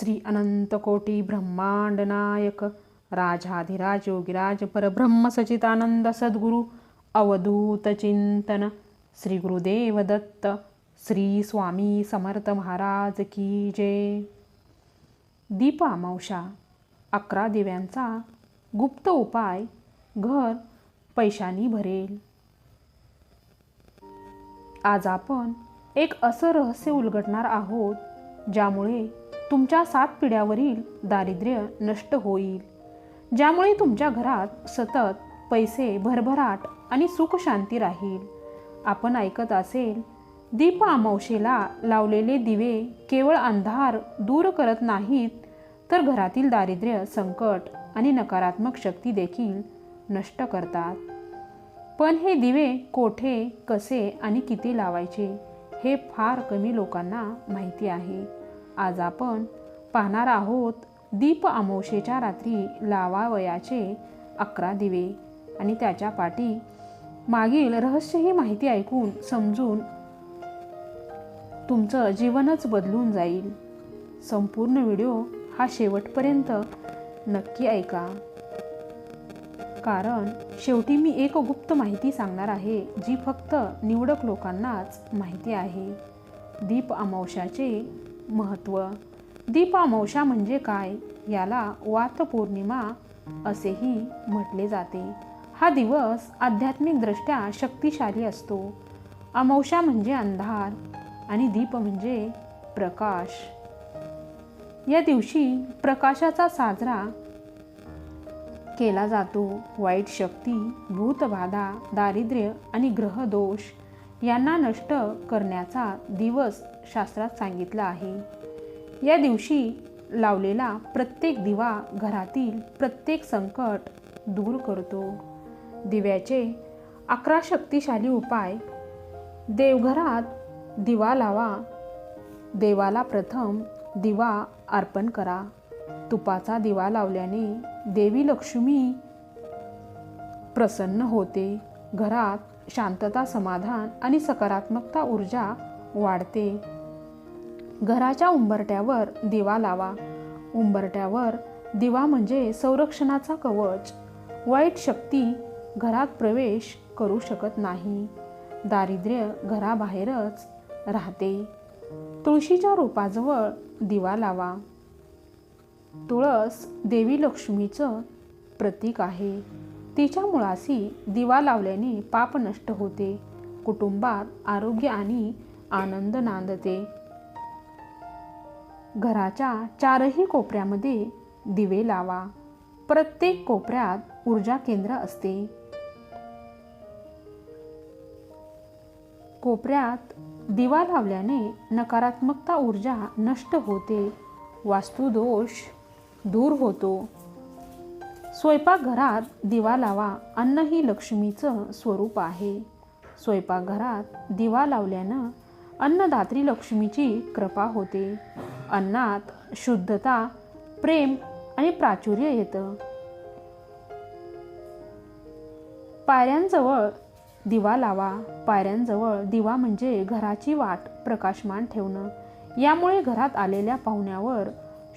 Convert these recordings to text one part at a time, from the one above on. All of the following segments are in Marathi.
श्री अनंतकोटी ब्रह्मांड नायक राजाधिराज योगिराज परब्रह्म सचितानंद सद्गुरु अवधूत चिंतन श्री गुरुदेव दत्त श्री स्वामी समर्थ महाराज की जय. दीपा मावशा अकरा दिव्यांचा गुप्त उपाय घर पैशानी भरेल. आज आपण एक असं रहस्य उलगडणार आहोत ज्यामुळे तुमच्या सात पिढ्यावरील दारिद्र्य नष्ट होईल. ज्यामुळे तुमच्या घरात सतत पैसे भरभराट आणि सुखशांती राहील. आपण ऐकत असेल दीप अमावशेला लावलेले दिवे केवळ अंधार दूर करत नाहीत तर घरातील दारिद्र्य संकट आणि नकारात्मक शक्ती देखील नष्ट करतात. पण हे दिवे कोठे कसे आणि किती लावायचे? हे फार कमी लोकांना माहिती आहे. आज आपण पाहणार आहोत दीप अमावशेच्या रात्री लावावयाचे अकरा दिवे आणि त्याच्या पाठी मागील रहस्य ही माहिती ऐकून समजून तुमचं जीवनच बदलून जाईल. संपूर्ण व्हिडिओ हा शेवटपर्यंत नक्की ऐका. कारण शेवटी मी एक गुप्त माहिती सांगणार आहे जी फक्त निवडक लोकांनाच माहिती आहे. दीप अमावशाचे महत्त्व. दीप अमावशा म्हणजे काय? याला वात पौर्णिमा असेही म्हटले जाते. हा दिवस आध्यात्मिकदृष्ट्या शक्तिशाली असतो. अमावस्या म्हणजे अंधार आणि दीप म्हणजे प्रकाश. या दिवशी प्रकाशाचा साजरा केला जातो. वाईट शक्ती भूतबाधा दारिद्र्य आणि ग्रहदोष यांना नष्ट करण्याचा दिवस शास्त्रात सांगितला आहे. या दिवशी लावलेला प्रत्येक दिवा घरातील प्रत्येक संकट दूर करतो. दिव्याचे अकरा शक्तिशाली उपाय. देवघरात दिवा लावा. देवाला प्रथम दिवा अर्पण करा. तुपाचा दिवा लावल्याने देवी लक्ष्मी प्रसन्न होते. घरात शांतता समाधान आणि सकारात्मकता ऊर्जा वाढते. घराच्या उंबरट्यावर दिवा लावा. उंबरट्यावर दिवा म्हणजे संरक्षणाचा कवच. वाईट शक्ती घरात प्रवेश करू शकत नाही. दारिद्र्य घराबाहेरच राहते. तुळशीच्या रोपाजवळ दिवा लावा. तुळस देवी लक्ष्मीचं प्रतीक आहे. तिच्या मुळाशी दिवा लावल्याने पाप नष्ट होते. कुटुंबात आरोग्य आणि आनंद नांदते. घराच्या चारही कोपऱ्यामध्ये दिवे लावा. प्रत्येक कोपऱ्यात ऊर्जा केंद्र असते. कोपऱ्यात दिवा लावल्याने नकारात्मकता ऊर्जा नष्ट होते. वास्तुदोष दूर होतो. स्वयंपाकघरात दिवा लावा अन्न ही लक्ष्मीचं स्वरूप आहे. स्वयंपाकघरात दिवा लावल्यानं अन्नदात्री लक्ष्मीची कृपा होते. अन्नात शुद्धता प्रेम आणि प्राचुर्य येतं. पायऱ्यांजवळ दिवा लावा. पायऱ्यांजवळ दिवा म्हणजे घराची वाट प्रकाशमान ठेवणं. यामुळे घरात आलेल्या पाहुण्यावर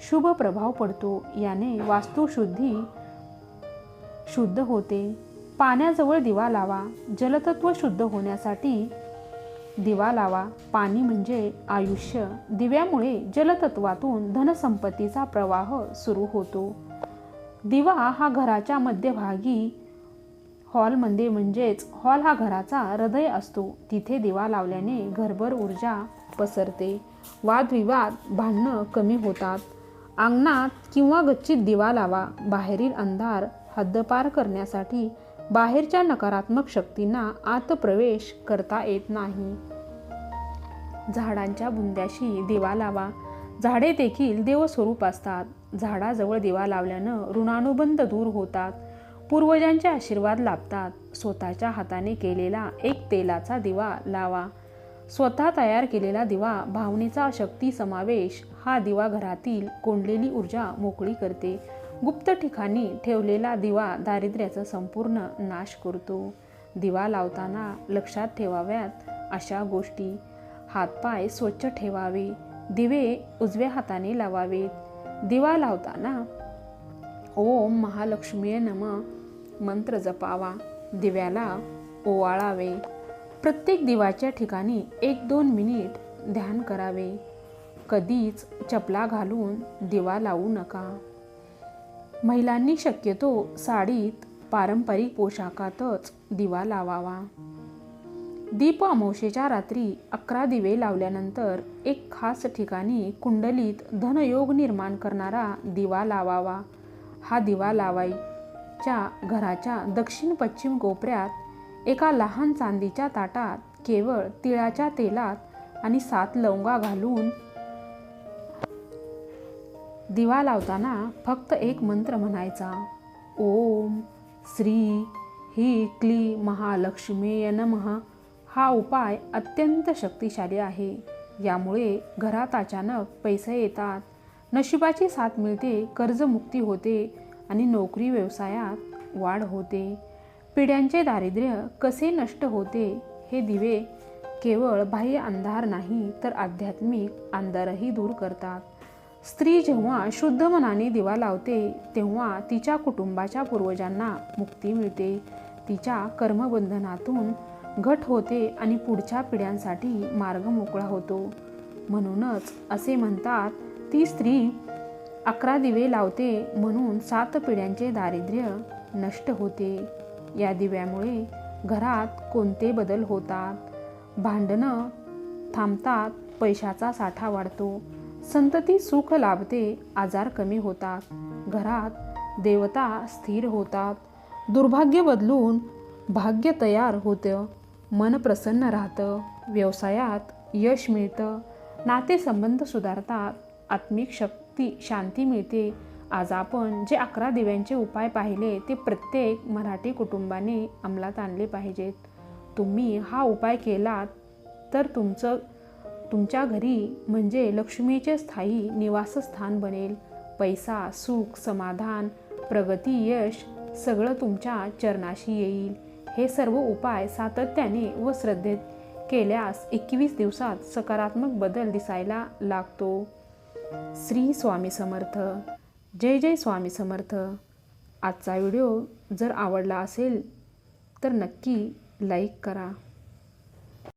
शुभ प्रभाव पडतो. याने वास्तुशुद्धी शुद्ध होते. पाण्याजवळ दिवा लावा. जलतत्व शुद्ध होण्यासाठी दिवा लावा. पाणी म्हणजे आयुष्य. दिव्यामुळे जलतत्वातून धनसंपत्तीचा प्रवाह सुरू होतो. दिवा हा घराच्या मध्यभागी हॉलमध्ये म्हणजेच हॉल हा घराचा हृदय असतो. तिथे दिवा लावल्याने घरभर ऊर्जा पसरते. वादविवाद भांडणं कमी होतात. अंगणात किंवा गच्चीत दिवा लावा बाहेरील अंधार हद्दपार करण्यासाठी बाहेरच्या नकारात्मक शक्तींना आत प्रवेश करता येत नाही. झाडांच्या बुंद्याशी दिवा लावा. झाडे देखील देवस्वरूप असतात. झाडाजवळ दिवा लावल्यानं ऋणानुबंध दूर होतात. पूर्वजांचे आशीर्वाद लाभतात. स्वतःच्या हाताने केलेला एक तेलाचा दिवा लावा. स्वतः तयार केलेला दिवा भावनेचा शक्ती समावेश हा दिवा घरातील कोंडलेली ऊर्जा मोकळी करते. गुप्त ठिकाणी ठेवलेला दिवा दारिद्र्याचा संपूर्ण नाश करतो. दिवा लावताना लक्षात ठेवाव्यात अशा गोष्टी. हातपाय स्वच्छ ठेवावे दिवे उजव्या हाताने लावावेत. दिवा लावताना ओम महालक्ष्मी नम मंत्र जपावा दिव्याला ओवाळावे. प्रत्येक दिवाच्या ठिकाणी एक दोन मिनिट ध्यान करावे. कधीच चपला घालून दिवा लावू नका. महिलांनी शक्यतो साडीत पारंपरिक पोशाखातच दिवा लावावा. दीप अमावशेच्या रात्री अकरा दिवे लावल्यानंतर एक खास ठिकाणी कुंडलीत धनयोग निर्माण करणारा दिवा लावावा. हा दिवा लावायच्या घराच्या दक्षिण पश्चिम कोपऱ्यात एका लहान चांदीच्या ताटात केवळ तिळाच्या तेलात आणि सात लवंगा घालून दिवा लावताना फक्त एक मंत्र म्हणायचा. ओम श्री ही क्ली महालक्ष्मीय नमः. हा उपाय अत्यंत शक्तिशाली आहे. यामुळे घरात अचानक पैसे येतात. नशिबाची साथ मिळते कर्जमुक्ती होते आणि नोकरी व्यवसायात वाढ होते. पिढ्यांचे दारिद्र्य कसे नष्ट होते हे दिवे केवळ बाह्य अंधार नाही तर आध्यात्मिक अंधारही दूर करतात. स्त्री जेव्हा शुद्ध मनाने दिवा लावते तेव्हा तिच्या कुटुंबाच्या पूर्वजांना मुक्ती मिळते. तिच्या कर्मबंधनातून घट होते आणि पुढच्या पिढ्यांसाठी मार्ग मोकळा होतो. म्हणूनच असे म्हणतात ती स्त्री अकरा दिवे लावते म्हणून सात पिढ्यांचे दारिद्र्य नष्ट होते. या दिव्यामुळे घरात कोणते बदल होतात? भांडणं थांबतात पैशाचा साठा वाढतो संतती सुख लाभते आजार कमी होतात. घरात देवता स्थिर होतात. दुर्भाग्य बदलून भाग्य तयार होतं. मन प्रसन्न राहतं. व्यवसायात यश मिळतं. नातेसंबंध सुधारतात. आत्मिक शक्ती शांती मिळते. आज आपण जे अकरा दिव्यांचे उपाय पाहिले ते प्रत्येक मराठी कुटुंबाने अंमलात आणले पाहिजेत. तुम्ही हा उपाय केलात तर तुमचं तुमच्या घरी म्हणजे लक्ष्मीचे स्थायी निवासस्थान बनेल. पैसा सुख समाधान प्रगती यश सगळं तुमच्या चरणाशी येईल. हे सर्व उपाय सातत्याने व श्रद्धेत केल्यास एकवीस दिवसात सकारात्मक बदल दिसायला लागतो. श्री स्वामी समर्थ. जय जय स्वामी समर्थ. आजचा व्हिडिओ जर आवडला असेल तर नक्की लाईक करा.